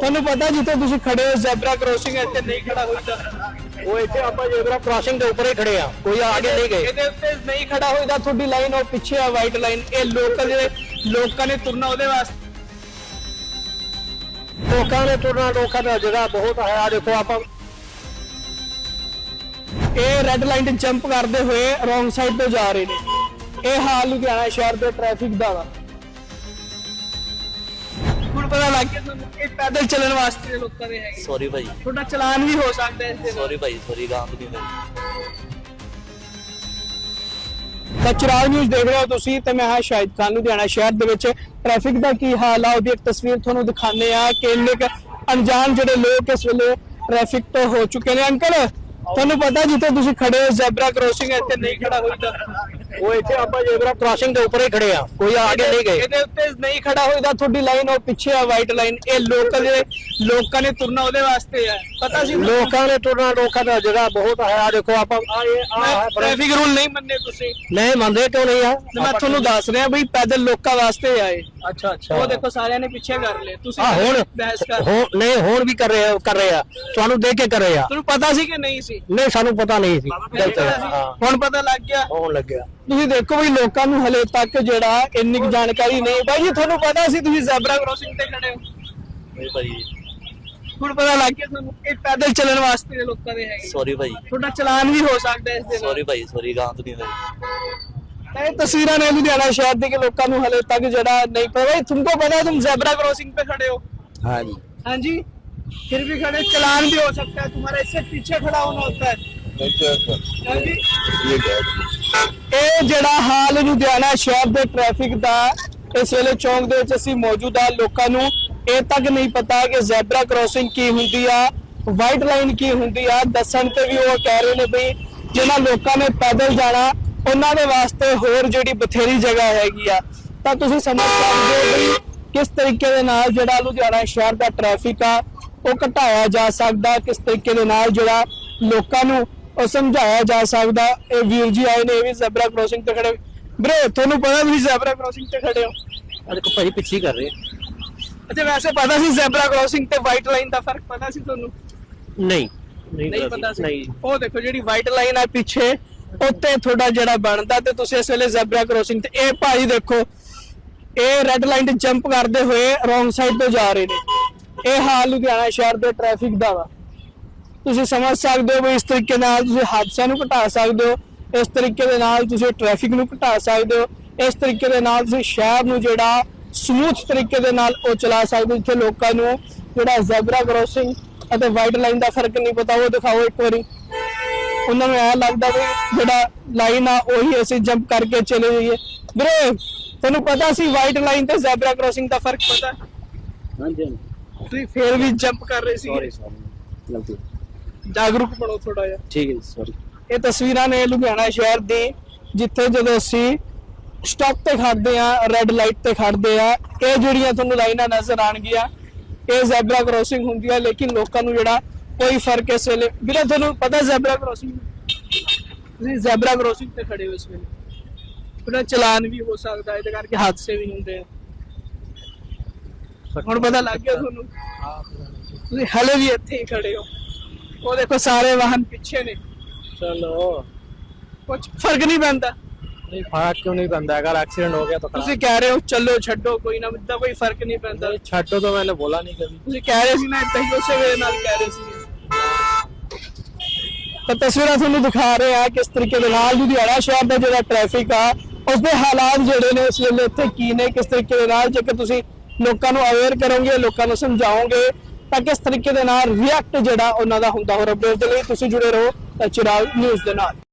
ਤੁਹਾਨੂੰ ਪਤਾ ਜਿੱਥੇ ਤੁਸੀਂ ਖੜੇ ਹੋ ਜ਼ੈਬਰਾ ਕ੍ਰੋਸਿੰਗ ਇੱਥੇ ਨਹੀਂ ਖੜਾ ਹੋਈਦਾ ਉਹ ਇੱਥੇ ਆਪਾਂ ਜੇਬਰਾ ਕ੍ਰਾਸਿੰਗ ਦੇ ਉੱਪਰ ਹੀ ਖੜੇ ਆ ਕੋਈ ਆਗੇ ਨਹੀਂ ਗਏ। ਇਹਦੇ ਉੱਤੇ ਨਹੀਂ ਖੜਾ ਹੋਈਦਾ ਤੁਹਾਡੀ ਲਾਈਨ ਉਹ ਪਿੱਛੇ ਆ ਵਾਈਟ ਲਾਈਨ ਇਹ ਲੋਕਲ ਜਿਹੜੇ ਲੋਕਾਂ ਨੇ ਤੁਰਨਾ ਉਹਦੇ ਵਾਸਤੇ। ਲੋਕਾਂ ਨੇ ਤੁਰਨਾ ਲੋਕਾਂ ਦਾ ਜਗ੍ਹਾ ਬਹੁਤ ਹੈ। ਆ ਦੇਖੋ ਆਪਾਂ ਇਹ ਰੈੱਡ ਲਾਈਨ ਤੇ ਜੰਪ ਕਰਦੇ ਹੋਏ ਰੋਂਗ ਸਾਈਡ ਤੋਂ ਜਾ ਰਹੇ ਨੇ। ਇਹ ਹਾਲ ਲੁਧਿਆਣਾ ਸ਼ਹਿਰ ਦੇ ਟ੍ਰੈਫਿਕ ਦਾ ਵਾ। ਪਤਾ ਲੱਗ ਗਿਆ ਤੁਹਾਨੂੰ ਇਹ ਪੈਦਲ ਚੱਲਣ ਵਾਸਤੇ ਦੇ ਲੋਕਾਂ ਦੇ ਹੈਗੇ। ਸੌਰੀ ਭਾਈ। ਤੁਹਾਡਾ ਚਲਾਨ ਵੀ ਹੋ ਸਕਦਾ ਹੈ ਇਸ ਦੇ ਨਾਲ। ਸੌਰੀ ਭਾਈ ਸੌਰੀ ਗਾਂਧ ਨਹੀਂ ਹੋਈ ਤਾਂ ਚਿਰਾਗ ਨਿਊਜ਼ ਦੇਖ ਰਹੇ ਹੋ ਤੁਸੀਂ ਤੇ ਮੈਂ ਹਾਂ ਸ਼ਾਹਿਦ ਖਾਨ ਲੁਧਿਆਣਾ ਸ਼ਹਿਰ ਦੇ ਵਿੱਚ। ਟ੍ਰੈਫਿਕ ਦਾ ਕੀ ਹਾਲ ਆ? ਉਹਦੀ ਇੱਕ ਤਸਵੀਰ ਤੁਹਾਨੂੰ ਦਿਖਾਣੇ ਆ ਕਿ ਇੰਨੇ ਕੁ ਅਣਜਾਣ ਜਿਹੜੇ ਲੋਕ ਇਸ ਵੇਲੇ ਟ੍ਰੈਫਿਕ ਤੋਂ ਹੋ ਚੁੱਕੇ ਨੇ। ਅੰਕਲ ਤੁਹਾਨੂੰ ਪਤਾ ਜਿੱਥੇ ਤੁਸੀਂ ਖੜੇ ਹੋ ਜ਼ੈਬਰਾ ਕ੍ਰੋਸਿੰਗ ਇੱਥੇ ਨਹੀਂ ਖੜਾ ਹੋਈਦਾ ਉਹ ਇੱਥੇ ਆਪਾਂ ਜੇਬਰਾ ਕ੍ਰਾਸਿੰਗ ਦੇ ਉੱਪਰ ਹੀ ਖੜੇ ਆ ਕੋਈ ਆਗੇ ਨਹੀਂ ਗਏ। ਇਹਦੇ ਉੱਤੇ ਨਹੀਂ ਖੜਾ ਹੋਈਦਾ ਤੁਹਾਡੀ ਲਾਈਨ ਉਹ ਪਿੱਛੇ ਆ ਵਾਈਟ ਲਾਈਨ ਇਹ ਲੋਕਲ ਜਿਹੜੇ ਲੋਕਾਂ ਨੇ ਤੁਰਨਾ ਉਹਦੇ ਵਾਸਤੇ ਹੈ ਪਤਾ ਸੀ ਲੋਕਾਂ ਨੇ ਤੁਰਨਾ ਲੋਕਾਂ ਦਾ ਜਗ੍ਹਾ ਬਹੁਤ ਹੈ ਆ ਦੇਖੋ ਆਪਾਂ ਆ ਇਹ ਆ ਹੈ ਟ੍ਰੈਫਿਕ ਰੂਲ ਨਹੀਂ ਮੰਨੇ ਤੁਸੀਂ। ਨਹੀਂ ਮੰਨਦੇ ਕਿਉਂ ਨਹੀਂ ਆ? ਮੈਂ ਤੁਹਾਨੂੰ ਦੱਸ ਰਿਹਾ ਬਈ ਪੈਦਲ ਲੋਕਾਂ ਵਾਸਤੇ ਆਏ ਅੱਛਾ ਅੱਛਾ। ਉਹ ਦੇਖੋ ਸਾਰਿਆਂ ਨੇ ਪਿੱਛੇ ਕਰ ਲਏ। ਤੁਸੀਂ ਆ ਹੁਣ ਬਹਿਸ ਕਰ ਹੁਣ ਨਹੀਂ ਹੁਣ ਵੀ ਕਰ ਰਹੇ ਆ ਕਰ ਰਹੇ ਆ। ਤੁਹਾਨੂੰ ਦੇਖ ਕੇ ਕਰ ਰਹੇ ਆ। ਤੁਹਾਨੂੰ ਪਤਾ ਸੀ ਕਿ ਨਹੀਂ ਸੀ? ਨਹੀਂ ਸਾਨੂੰ ਪਤਾ ਨਹੀਂ ਸੀ। ਗਲਤ ਹੈ? ਹਾਂ। ਹੁਣ ਪਤਾ ਲੱਗ ਗਿਆ। ਹੋਣ ਲੱਗਿਆ। ਤੁਸੀਂ ਦੇਖੋ ਵੀ ਲੋਕਾਂ ਨੂੰ ਹਲੇ ਤੱਕ ਜਿਹੜਾ ਇੰਨੀ ਜਾਣਕਾਰੀ ਨਹੀਂ। ਬਾਈ ਜੀ ਤੁਹਾਨੂੰ ਪਤਾ ਸੀ ਤੁਸੀਂ ਜ਼ੈਬਰਾ ਕ੍ਰੋਸਿੰਗ ਤੇ ਖੜੇ ਹੋ? ਨਹੀਂ ਭਾਈ। ਹੁਣ ਪਤਾ ਲੱਗ ਗਿਆ ਤੁਹਾਨੂੰ ਇਹ ਪੈਦਲ ਚੱਲਣ ਵਾਸਤੇ ਲੋਕਾਂ ਦੇ ਹੈਗੇ। ਸੌਰੀ ਭਾਈ। ਤੁਹਾਡਾ ਚਲਾਨ ਵੀ ਹੋ ਸਕਦਾ ਇਸ ਦੇ ਸੌਰੀ ਭਾਈ ਸੌਰੀ ਗਾਂ ਨਹੀਂ ਹੋਈ ਇਹ ਤਸਵੀਰਾਂ ਨੇ ਲੁਧਿਆਣਾ ਸ਼ਹਿਰ ਦੇ ਕਿ ਲੋਕਾਂ ਨੂੰ ਹਲੇ ਤੱਕ ਜਿਹੜਾ ਨਹੀਂ ਪਤਾ। ਬਈ ਤੁਮਕੋ ਪਤਾ ਤੁਮ ਜ਼ੈਬਰਾ ਕ੍ਰੋਸਿੰਗ ਤੇ ਖੜੇ ਹੋ। हाँ जी ਹਾਂਜੀ? ਫਿਰ ਵੀ ਖੜੇ ਚਲਾਨ ਵੀ ਹੋ ਸਕਦਾ ਤੁਹਾਡਾ ਇਸੇ ਪਿੱਛੇ ਖੜਾ ਹੋਣਾ ਹੁੰਦਾ ਹੈ। ਹਾਂਜੀ? ये गैर ਜਿਹੜਾ ਹਾਲ ਲੁਧਿਆਣਾ ਸ਼ਹਿਰ ਦੇ ਟ੍ਰੈਫਿਕ ਦਾ ਇਸ ਵੇਲੇ ਚੌਂਕ ਦੇ ਵਿੱਚ ਅਸੀਂ ਮੌਜੂਦ ਆ ਲੋਕਾਂ ਨੂੰ ਇਹ ਤੱਕ ਨਹੀਂ ਪਤਾ ਕਿ ਜ਼ੈਬਰਾ ਕ੍ਰੋਸਿੰਗ ਕੀ ਹੁੰਦੀ ਆ ਵਾਈਟ ਲਾਈਨ ਕੀ ਹੁੰਦੀ ਆ, ਦੱਸਣ ਤੇ ਵੀ ਉਹ ਕਹਿ ਰਹੇ ਨੇ ਵੀ ਜਿਹਨਾਂ ਲੋਕਾਂ ਨੇ ਪੈਦਲ ਜਾਣਾ, ਉਹਨਾਂ ਦੇ ਵਾਸਤੇ ਹੋਰ ਜਿਹੜੀ ਬਥੇਰੀ ਜਗ੍ਹਾ ਹੈਗੀ ਆ। ਤਾਂ ਤੁਸੀਂ ਸਮਝ ਸਕਦੇ ਹੋ ਵੀ ਕਿਸ ਤਰੀਕੇ ਦੇ ਨਾਲ ਜਿਹੜਾ ਲੁਧਿਆਣਾ ਸ਼ਹਿਰ ਦਾ ਟ੍ਰੈਫਿਕ ਆ, ਉਹ ਘਟਾਇਆ ਜਾ ਸਕਦਾ, ਕਿਸ ਤਰੀਕੇ ਦੇ ਨਾਲ ਜਿਹੜਾ ਲੋਕਾਂ ਨੂੰ ਉਹ ਸਮਝਾਇਆ ਜਾ ਸਕਦਾ। ਇਹ ਵੀਰ ਜੀ ਆਏ ਨੇ ਇਹ ਵੀ ਜ਼ੈਬਰਾ ਕ੍ਰੋਸਿੰਗ ਤੇ ਖੜੇ। ਵੀਰੇ ਤੁਹਾਨੂੰ ਪਤਾ ਤੁਸੀਂ ਜ਼ੈਬਰਾ ਕ੍ਰੋਸਿੰਗ ਤੇ ਖੜੇ ਹੋ। ਆ ਦੇਖੋ ਭਾਈ ਪਿੱਛੇ ਹੀ ਕਰ ਰਹੇ ਅੱਛਾ ਵੈਸੇ ਪਤਾ ਸੀ ਜ਼ੈਬਰਾ ਕ੍ਰੋਸਿੰਗ ਤੇ ਵਾਈਟ ਲਾਈਨ ਦਾ ਫ਼ਰਕ ਪਤਾ ਸੀ ਤੁਹਾਨੂੰ? ਨਹੀਂ। ਨਹੀਂ ਪਤਾ ਸੀ। ਨਹੀਂ। ਉਹ ਦੇਖੋ ਜਿਹੜੀ ਵਾਈਟ ਲਾਈਨ ਆ ਪਿੱਛੇ ਉੱਤੇ ਤੁਹਾਡਾ ਜਿਹੜਾ ਬਣਦਾ ਤੇ ਤੁਸੀਂ ਇਸ ਵੇਲੇ ਜ਼ੈਬਰਾ ਕ੍ਰੋਸਿੰਗ ਤੇ ਇਹ ਭਾਈ ਦੇਖੋ ਇਹ ਰੈੱਡ ਲਾਈਨ ਤੇ ਜੰਪ ਕਰਦੇ ਹੋਏ ਰੋਂਗ ਸਾਈਡ ਤੋਂ ਜਾ ਰਹੇ ਨੇ। ਇਹ ਹਾਲ ਲੁਧਿਆਣਾ ਸ਼ਹਿਰ ਦੇ ਟ੍ਰੈਫਿਕ ਦਾ ਵਾ। ਤੁਸੀਂ ਸਮਝ ਸਕਦੇ ਹੋ ਵੀ ਇਸ ਤਰੀਕੇ ਨਾਲ ਤੁਸੀਂ ਹਾਦਸਿਆਂ ਨੂੰ ਘਟਾ ਸਕਦੇ ਹੋ ਇਸ ਤਰੀਕੇ ਦੇ ਨਾਲ ਤੁਸੀਂ ਟ੍ਰੈਫਿਕ ਨੂੰ ਘਟਾ ਸਕਦੇ ਹੋ ਇਸ ਤਰੀਕੇ ਦੇ ਨਾਲ ਤੁਸੀਂ ਸ਼ਹਿਰ ਨੂੰ ਜਿਹੜਾ ਸਮੂਥ ਤਰੀਕੇ ਦੇ ਨਾਲ ਉਹ ਚਲਾ ਸਕਦੇ ਹੋ ਜਿੱਥੇ ਲੋਕਾਂ ਨੂੰ ਜਿਹੜਾ ਜ਼ੈਬਰਾ ਕ੍ਰੋਸਿੰਗ ਅਤੇ ਵਾਈਟ ਲਾਈਨ ਦਾ ਫ਼ਰਕ ਨਹੀਂ ਪਤਾ ਉਹ ਦਿਖਾਓ ਇੱਕ ਵਾਰੀ। ਉਹਨਾਂ ਨੂੰ ਐ ਲੱਗਦਾ ਵੀ ਜਿਹੜਾ ਲਾਈਨ ਆ ਉਹੀ ਅਸੀਂ ਜੰਪ ਕਰਕੇ ਚਲੇ ਜਾਈਏ। ਵੀਰੇ ਤੁਹਾਨੂੰ ਪਤਾ ਸੀ ਵਾਈਟ ਲਾਈਨ ਤੇ ਜ਼ੈਬਰਾ ਕ੍ਰੋਸਿੰਗ ਦਾ ਫ਼ਰਕ ਪਤਾ? ਹਾਂਜੀ ਤੁਸੀਂ ਫੇਰ ਵੀ ਜੰਪ ਕਰ ਰਹੇ ਸੀ ਸੌਰੀ ਸੌਰੀ ਗਲਤੀ। ਜਾਗਰੂਕ ਬਣੋ ਥੋੜਾ ਜਿਹਾ। ਠੀਕ ਹੈ ਸੌਰੀ ਇਹ ਤਸਵੀਰਾਂ ਨੇ ਲੁਧਿਆਣਾ ਸ਼ਹਿਰ ਦੀ ਜਿੱਥੇ ਜਦੋਂ ਅਸੀਂ ਸਟਾਪ ਤੇ ਖੜਦੇ ਆ ਰੈੱਡ ਲਾਈਟ ਤੇ ਖੜਦੇ ਆ ਇਹ ਜਿਹੜੀਆਂ ਤੁਹਾਨੂੰ ਲਾਈਨਾਂ ਨਜ਼ਰ ਆਣਗੀਆਂ ਇਹ ਜ਼ੈਬਰਾ ਕ੍ਰੋਸਿੰਗ ਹੁੰਦੀ ਆ ਲੇਕਿਨ ਲੋਕਾਂ ਨੂੰ ਜਿਹੜਾ ਕੋਈ ਫ਼ਰਕ ਇਸ ਵੇਲੇ ਵੀਰੇ ਤੁਹਾਨੂੰ ਪਤਾ ਜ਼ੈਬਰਾ ਕ੍ਰੋਸਿੰਗ ਤੁਸੀਂ ਜ਼ੈਬਰਾ ਕ੍ਰੋਸਿੰਗ ਤੇ ਖੜੇ ਹੋ ਇਸ ਵੇਲੇ। ਉਹਦਾ ਚਲਾਨ ਵੀ ਹੋ ਸਕਦਾ ਇਹਦੇ ਕਰਕੇ ਹਾਦਸੇ ਵੀ ਹੁੰਦੇ ਆ। ਹੁਣ ਪਤਾ ਲੱਗ ਗਿਆ ਤੁਹਾਨੂੰ। ਤੁਸੀਂ ਹਲੇ ਵੀ ਇੱਥੇ ਹੀ ਖੜੇ ਹੋ। ਉਹ ਦੇਖੋ ਸਾਰੇ ਵਾਹਨ ਪਿੱਛੇ ਨੇ ਚਲੋ ਕੁਝ ਫਰਕ ਨਹੀਂ ਪੈਂਦਾ ਨਹੀਂ ਫਰਕ ਕਿਉਂ ਨਹੀਂ ਪੈਂਦਾ अगर एक्सीडेंट हो गया तो ਤੁਸੀਂ ਕਹਿ ਰਹੇ ਹੋ ਚੱਲੋ ਛੱਡੋ ਕੋਈ ਨਾ ਇਦਾਂ ਕੋਈ ਫਰਕ ਨਹੀਂ ਪੈਂਦਾ छाटो तो मैंने बोला नहीं कभी ਤੁਸੀਂ ਕਹਿ ਰਹੇ ਸੀ ਨਾ ਇਦਾਂ ਹੀ ਉਸੇ ਵੇਲੇ ਨਾਲ ਕਹਿ ਰਹੇ ਸੀ ਤਾਂ ਤਸਵੀਰਾਂ ਤੁਹਾਨੂੰ ਦਿਖਾ ਰਹੇ ਆ ਕਿਸ ਤਰੀਕੇ ਦੇ ਨਾਲ ਲੁਧਿਆਣਾ ਸ਼ਹਿਰ ਦਾ ਜਿਹੜਾ ਟ੍ਰੈਫਿਕ ਆ ਉਸ ਦੇ ਹਾਲਾਤ ਜਿਹੜੇ ਨੇ ਇਸ ਵੇਲੇ ਇੱਥੇ ਕੀ ਨੇ ਕਿਸ ਤਰੀਕੇ ਦੇ ਨਾਲ ਜੇਕਰ ਤੁਸੀਂ ਲੋਕਾਂ ਨੂੰ ਅਵੇਅਰ ਕਰੋਗੇ ਲੋਕਾਂ ਨੂੰ ਸਮਝਾਓਗੇ ਤਾਂ ਕਿਸ ਤਰੀਕੇ ਦੇ ਨਾਲ ਰਿਐਕਟ ਜਿਹੜਾ ਉਹਨਾਂ ਦਾ ਹੁੰਦਾ, ਹੋਰ ਅਪਡੇਟ ਦੇ ਲਈ ਤੁਸੀਂ ਜੁੜੇ ਰਹੋ ਤਾਂ ਚਿਰਾਗ ਨਿਊਜ਼ ਦੇ ਨਾਲ।